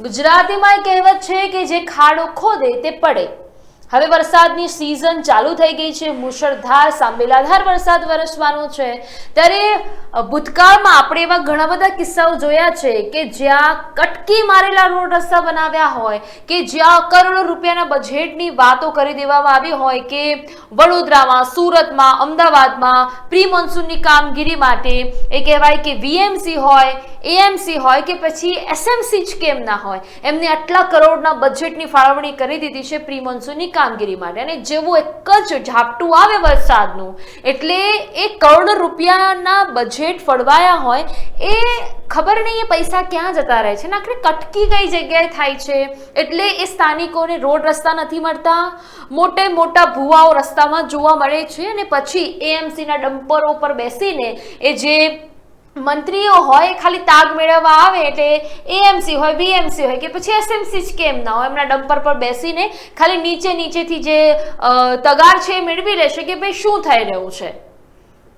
ગુજરાતીમાં કહેવત છે કે જે ખાડો ખોદે તે પડે. હવે વરસાદની સિઝન ચાલુ થઈ ગઈ છે. મુશળધાર સાંબેલાધાર વરસાદ વરસવાનો છે. ત્યારે ભૂતકાળમાં આપણે એવા ઘણા બધા કિસ્સાઓ જોયા છે કે જ્યાં કટકી મારેલા રોડ રસ્તા બનાવ્યા હોય, કે જ્યાં કરોડો રૂપિયાના બજેટની વાતો કરી દેવામાં આવી હોય કે વડોદરામાં, સુરતમાં, અમદાવાદમાં પ્રી મોન્સૂનની કામગીરી માટે એ કહેવાય કે વીએમસી હોય એએમસી હોય કે પછી એસએમસી જ કેમ ના હોય. એમને આટલા કરોડના બજેટની ફાળવણી કરી દીધી છે પ્રી મોન્સૂનની કામગીરી માટે. અને જેવું એક જ ઝાપટું આવે વરસાદનું, એટલે એ કરોડ રૂપિયાના બજેટ ફળવાયા હોય, એ ખબર નહીં એ પૈસા ક્યાં જતા રહે છે. ને આખરે કટકી કઈ જગ્યાએ થાય છે? એટલે એ સ્થાનિકોને રોડ રસ્તા નથી મળતા. મોટે મોટા ભૂવાઓ રસ્તામાં જોવા મળે છે. અને પછી એએમસીના ડમ્પરો પર બેસીને એ જે મંત્રીઓ હોય, ખાલી તાગ મેળવવા આવે એટલે એએમસી હોય બીએમસી હોય કે પછી એસએમસી જ કેમ ના હોય? એમના ડમ્પર પર બેસીને ખાલી નીચે નીચેથી જે તગાર છે એ મેળવી લેશે કે ભાઈ શું થઈ રહ્યું છે?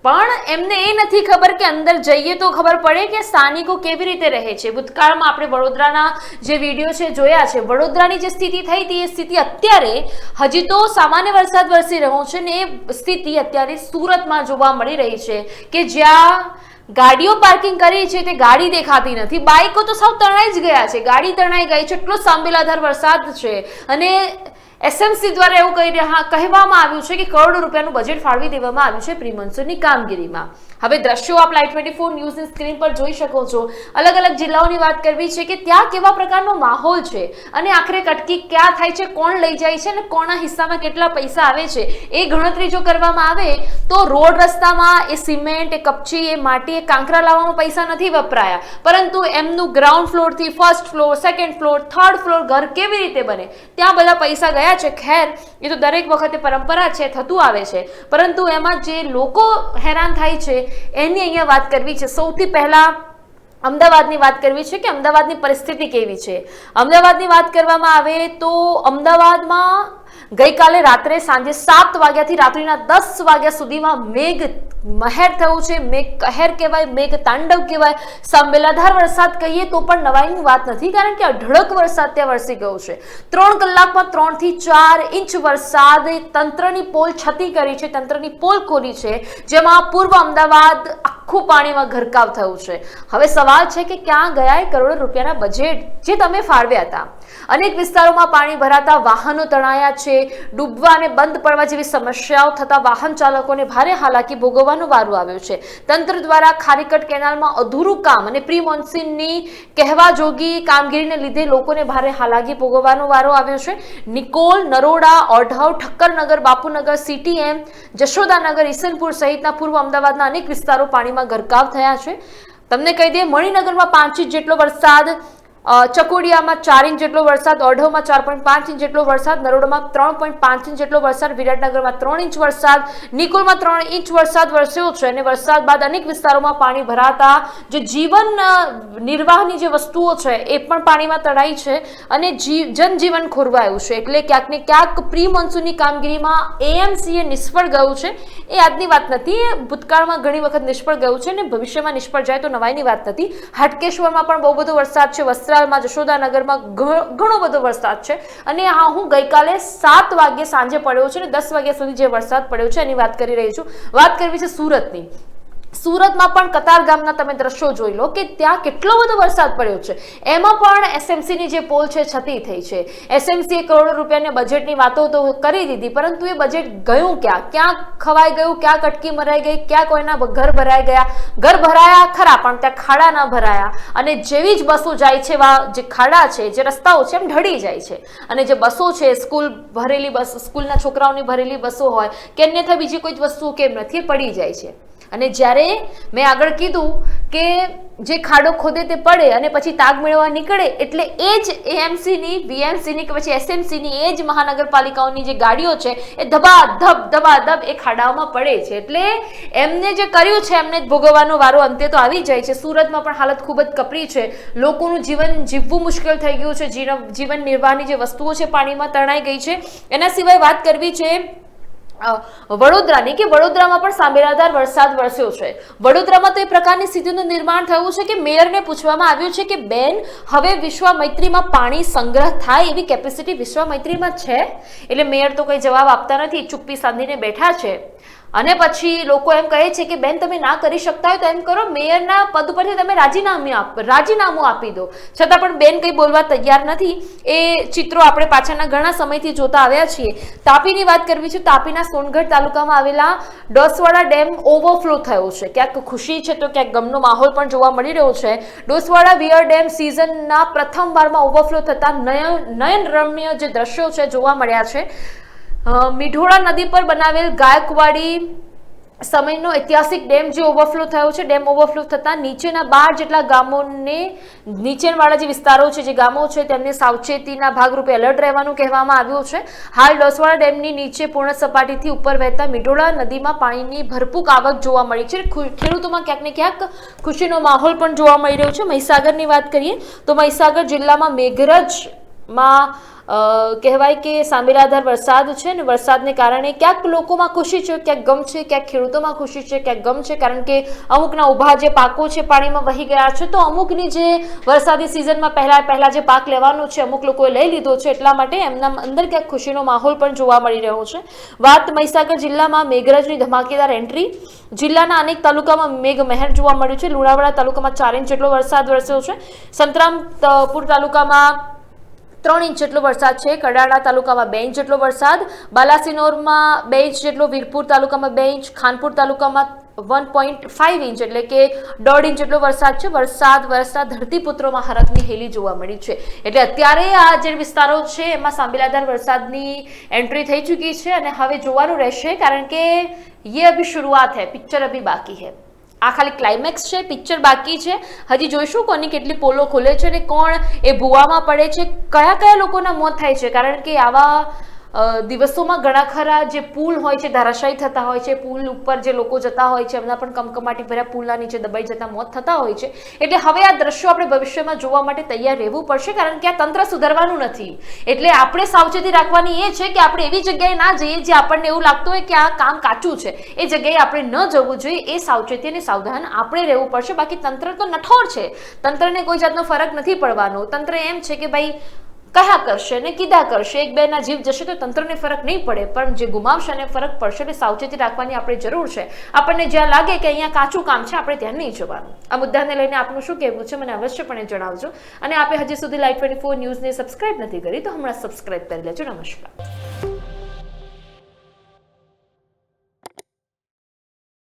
પણ એમને એ નથી ખબર કે અંદર જઈએ તો ખબર પડે કે સ્થાનિકો કેવી રીતે રહે છે. ભૂતકાળમાં આપણે વડોદરાના જે વીડિયો છે જોયા છે. વડોદરાની જે સ્થિતિ થઈ હતી, એ સ્થિતિ અત્યારે હજી તો સામાન્ય વરસાદ વરસી રહ્યો છે ને એ સ્થિતિ અત્યારે સુરતમાં જોવા મળી રહી છે કે જ્યાં ગાડીઓ પાર્કિંગ કરી છે તે ગાડી દેખાતી નથી. બાઇકો તો સૌ તણાઈ જ ગયા છે. ગાડી તણાઈ ગઈ છે. એટલો સાંબેલાધાર વરસાદ છે. અને એસએમસી દ્વારા એવું કહી રહ્યા કહેવામાં આવ્યું છે કે કરોડો રૂપિયાનું બજેટ ફાળવી દેવામાં આવ્યું છે પ્રી કામગીરીમાં. હવે દ્રશ્યો આપ લાઈવ ટ્વેન્ટી ફોર ન્યૂઝની સ્ક્રીન પર જોઈ શકો છો. અલગ અલગ જિલ્લાઓની વાત કરવી છે કે ત્યાં કેવા પ્રકારનો માહોલ છે અને આખરે કટકી ક્યાં થાય છે, કોણ લઈ જાય છે અને કોના હિસ્સામાં કેટલા પૈસા આવે છે, એ ગણતરી જો કરવામાં આવે તો રોડ રસ્તામાં એ સિમેન્ટ, એ કપચી, એ માટી, એ કાંકરા લાવવામાં પૈસા નથી વપરાયા. પરંતુ એમનું ground ફ્લોરથી first floor second floor third floor ઘર કેવી રીતે બને? ત્યાં બધા પૈસા ગયા છે, ખેર, એ તો દરેક વખતે પરંપરા છે, થતું આવે છે. પરંતુ એમાં જે લોકો હેરાન થાય છે, એની અહીંયા વાત કરવી છે. સૌથી પહેલા અમદાવાદની વાત કરવી છે કે અમદાવાદની પરિસ્થિતિ કેવી છે? અમદાવાદની વાત કરવામાં આવે તો અમદાવાદમાં ગઈકાલે રાત્રે સાંજે સાત વાગ્યાથી રાત્રિના દસ વાગ્યા સુધીમાં મેઘ મહેર થયું છે, મેઘ કહેર કહેવાય, મેઘ તાંડવ કહેવાય. સંબેલાધાર વરસાદ કહીએ તો પણ નવાઈની વાત નથી, કારણ કે અઢળક વરસાદ ત્યાં વરસી ગયો છે. ત્રણ કલાકમાં ત્રણથી ચાર ઇંચ વરસાદ તંત્રની પોલ છતી કરી છે, તંત્રની પોલ ખોલી છે, જેમાં પૂર્વ અમદાવાદ આખું પાણીમાં ઘરકાવ થયું છે. હવે સવાલ છે કે ક્યાં ગયા કરોડો રૂપિયાના બજેટ જે તમે ફાળવ્યા હતા? અનેક વિસ્તારોમાં પાણી ભરાતા વાહનો તણાયા છે, ડૂબવા અને બંધ પડવા જેવી સમસ્યાઓ થતા વાહન ચાલકોને ભારે હાલાકી ભોગવવાનો વારો આવ્યો છે. તંત્ર દ્વારા ખારીકટ કેનાલમાં અધૂરું કામ અને પ્રી મોન્સૂનની કહેવા જોગી કામગીરીને લીધે લોકોને ભારે હાલાકી ભોગવવાનો વારો આવ્યો છે. નિકોલ, નરોડા, ઓઢવ, ઠક્કરનગર, બાપુનગર, સીટીએમ, જશોદાનગર, ઈસનપુર સહિતના પૂર્વ અમદાવાદના અનેક વિસ્તારો પાણીમાં ગરકાવ થયા છે. તમને કહી દઈએ, મણિનગરમાં પાંચ ઇંચ જેટલો વરસાદ ચકોડિયામાં ચાર ઇંચ જેટલો વરસાદ, ઓઢવમાં ચાર પોઈન્ટ પાંચ ઇંચ જેટલો વરસાદ, નરોડામાં ત્રણ પોઈન્ટ પાંચ ઇંચ જેટલો વરસાદ, વિરાટનગરમાં ત્રણ ઇંચ વરસાદ, નિકોલમાં ત્રણ ઇંચ વરસાદ વરસ્યો છે અને વરસાદ બાદ અનેક વિસ્તારોમાં પાણી ભરાતા જે જીવન નિર્વાહની જે વસ્તુઓ છે એ પણ પાણીમાં તણાઈ છે અને જનજીવન ખોરવાયું છે. એટલે ક્યાંક ને ક્યાંક પ્રી મોન્સૂનની કામગીરીમાં એએમસીએ નિષ્ફળ ગયું છે. એ આજની વાત નથી. એ ભૂતકાળમાં ઘણી વખત નિષ્ફળ ગયું છે અને ભવિષ્યમાં નિષ્ફળ જાય તો નવાઈની વાત નથી. હાટકેશ્વરમાં પણ બહુ બધો વરસાદ છે. વસ્ત્રાલમાં જશોદાનગરમાં ઘણો બધો વરસાદ છે. અને હા, હું ગઈકાલે સાત વાગ્યે સાંજે પડ્યો છે અને દસ વાગ્યા સુધી જે વરસાદ પડ્યો છે એની વાત કરી રહી છું. વાત કરવી છે સુરતની. સુરતમાં પણ કતાર ગામના તમે દ્રશ્યો જોઈ લો કે ત્યાં કેટલો બધો વરસાદ પડ્યો છે. એમાં પણ એસએમસીની જે પોલ છે, છતી થઈ છે. એસએમસીએ કરોડો રૂપિયાની બજેટની વાતો તો કરી દીધી, પરંતુ એ બજેટ ગયું ક્યાં? ક્યાં ખવાઈ ગયું, ક્યાં કટકી મરાઈ ગઈ, ક્યાં કોઈના ઘર ભરાઈ ગયા? ઘર ભરાયા ખરા, પણ ત્યાં ખાડા ન ભરાયા. અને જેવી જ બસો જાય છે જે ખાડા છે, જે રસ્તાઓ છે, એમ ઢળી જાય છે. અને જે બસો છે, સ્કૂલ ભરેલી બસ, સ્કૂલના છોકરાઓની ભરેલી બસો હોય, કે અન્યથા બીજી કોઈ જ વસ્તુ કેમ નથી પડી જાય છે. અને જ્યારે મેં આગળ કીધું કે જે ખાડો ખોદે તે પડે અને પછી તાગ મેળવવા નીકળે, એટલે એ જ એએમસીની બીએમસીની કે પછી એસએમસીની એ જ મહાનગરપાલિકાઓની જે ગાડીઓ છે, એ ધબા ધબ ધબા ધબ એ ખાડાઓમાં પડે છે. એટલે એમને જે કર્યું છે, એમને ભોગવવાનો વારો અંતે તો આવી જાય છે. સુરતમાં પણ હાલત ખૂબ જ કપરી છે. લોકોનું જીવન જીવવું મુશ્કેલ થઈ ગયું છે. જીવન નિર્વાહની જે વસ્તુઓ છે, પાણીમાં તણાઈ ગઈ છે. એના સિવાય વાત કરવી છે વડોદરાની કે વડોદરામાં પણ સાંભેલાધાર વરસાદ વરસ્યો છે. વડોદરામાં તો એ પ્રકારની સ્થિતિનું નિર્માણ થયું છે કે મેયરને પૂછવામાં આવ્યું છે કે બેન, હવે વિશ્વ મૈત્રીમાં પાણી સંગ્રહ થાય એવી કેપેસિટી વિશ્વ મૈત્રીમાં છે? એટલે મેયર તો કંઈ જવાબ આપતા નથી ચુપ્પી સાંધીને બેઠા છે. અને પછી લોકો એમ કહે છે કે, બેન, તમે ના કરી શકતા હોય તો એમ કરો. મેયરના પદ ઉપરથી તમે રાજીનામું આપ, રાજીનામું આપી દો. છતાં પણ બેન કંઈ બોલવા તૈયાર નથી. એ ચિત્રો આપણે પાછળના ઘણા સમયથી જોતા આવ્યા છીએ. તાપીની વાત કરવી છે, તાપીના સોનગઢ તાલુકામાં આવેલા ડોસવાડા ડેમ ઓવરફ્લો થયો છે. ક્યાંક ખુશી છે તો ક્યાંક ગમનો માહોલ પણ જોવા મળી રહ્યો છે. ડોસવાડા વિયર ડેમ સિઝનના પ્રથમ વારમાં ઓવરફ્લો થતાં નયન નયન રમ્ય જે દ્રશ્યો છે જોવા મળ્યા છે. મીઢોળા નદી પર બનાવેલ ગાયકવાડી સમયનો ઐતિહાસિક ડેમ જે ઓવરફ્લો થયો છે, ડેમ ઓવરફ્લો થતાં નીચેના બાર જેટલા ગામોને નીચેવાળા જે વિસ્તારો છે, જે ગામો છે, તેમને સાવચેતીના ભાગરૂપે એલર્ટ રહેવાનું કહેવામાં આવ્યું છે. હાલ ડોસવાડા ડેમની નીચે પૂર્ણ સપાટીથી ઉપર વહેતા મીઢોળા નદીમાં પાણીની ભરપૂર આવક જોવા મળી છે. ખેડૂતોમાં ક્યાંક ને ક્યાંક ખુશીનો માહોલ પણ જોવા મળી રહ્યો છે. મહીસાગરની વાત કરીએ તો મહીસાગર જિલ્લામાં મેઘરજમાં કહેવાય કે સાંબેલાધાર વરસાદ છે ને વરસાદને કારણે ક્યાંક લોકોમાં ખુશી છે, ક્યાંક ગમ છે, ક્યાંક ખેડૂતોમાં ખુશી છે, ક્યાંક ગમ છે, કારણ કે અમુકના ઊભા જે પાકો છે પાણીમાં વહી ગયા છે, તો અમુકની જે વરસાદી સિઝનમાં પહેલા પહેલા જે પાક લેવાનો છે અમુક લોકોએ લઈ લીધો છે, એટલા માટે એમના અંદર ક્યાંક ખુશીનો માહોલ પણ જોવા મળી રહ્યો છે. વાત મહીસાગર જિલ્લામાં મેઘરજની ધમાકેદાર એન્ટ્રી. જિલ્લાના અનેક તાલુકામાં મેઘ મહેર જોવા મળ્યું છે. લુણાવાડા તાલુકામાં ચાર ઇંચ જેટલો વરસાદ વરસ્યો છે. સંતરામપુર તાલુકામાં ત્રણ ઇંચ જેટલો વરસાદ છે. કડાડા તાલુકામાં બે ઇંચ જેટલો વરસાદ. બાલાસિનોરમાં બે ઇંચ જેટલો, વીરપુર તાલુકામાં બે ઇંચ, ખાનપુર તાલુકામાં વન પોઈન્ટ ફાઇવ ઇંચ એટલે કે દોઢ ઇંચ જેટલો વરસાદ છે. વરસાદ, વરસતા ધરતીપુત્રોમાં હરકની હેલી જોવા મળી છે. એટલે અત્યારે આ જે વિસ્તારો છે, એમાં સાંબેલાધાર વરસાદની એન્ટ્રી થઈ ચૂકી છે અને હવે જોવાનું રહેશે કારણ કે યે અભી શરૂઆત હૈ પિક્ચર અભી બાકી હૈ. આ ખાલી ક્લાઇમેક્સ છે પિક્ચર બાકી છે. હજી જોઈશું કોની કેટલી પોલો ખુલે છે અને કોણ એ ભૂવામાં પડે છે. કયા કયા લોકોના મોત થાય છે? કારણ કે આવા દિવસોમાં ઘણા ખરા જે પુલ હોય છે, ધારાશાયી થતા હોય છે, પુલ ઉપર જે લોકો જતા હોય છે, એમના પણ કમકમાટી ભર્યા પુલના નીચે દબાઈ જતા મોત થતા હોય છે. એટલે હવે આ દ્રશ્યો આપણે ભવિષ્યમાં જોવા માટે તૈયાર રહેવું પડશે, કારણ કે આ તંત્ર સુધરવાનું નથી. એટલે આપણે સાવચેતી રાખવાની એ છે કે આપણે એવી જગ્યાએ ના જઈએ જે આપણને એવું લાગતું હોય કે આ કામ કાચું છે. એ જગ્યાએ આપણે ન જવું જોઈએ, એ સાવચેતી અને સાવધાન આપણે રહેવું પડશે. બાકી તંત્ર તો નઠોર છે. તંત્રને કોઈ જાતનો ફરક નથી પડવાનો. તંત્ર એમ છે કે ભાઈ કયા કરશે ને કીધા કરશે? એક બેના જીવ જશે તો તંત્રને ફરક નહીં પડે, પણ જે ગુમાવશે એને ફરક પડશે એટલે સાવચેતી રાખવાની આપણે જરૂર છે. આપણને જ્યાં લાગે કે અહીંયા કાચું કામ છે, આપણે ત્યાં નહીં જવાનું. આ મુદ્દાને લઈને આપનું શું કહેવું છે મને અવશ્યપણે જણાવજો. અને આપે હજી સુધી લાઈવ ટ્વેન્ટી ફોર ન્યૂઝને સબસ્ક્રાઇબ નથી કરી, તો હમણાં સબસ્ક્રાઇબ કરી લેજો. નમસ્કાર.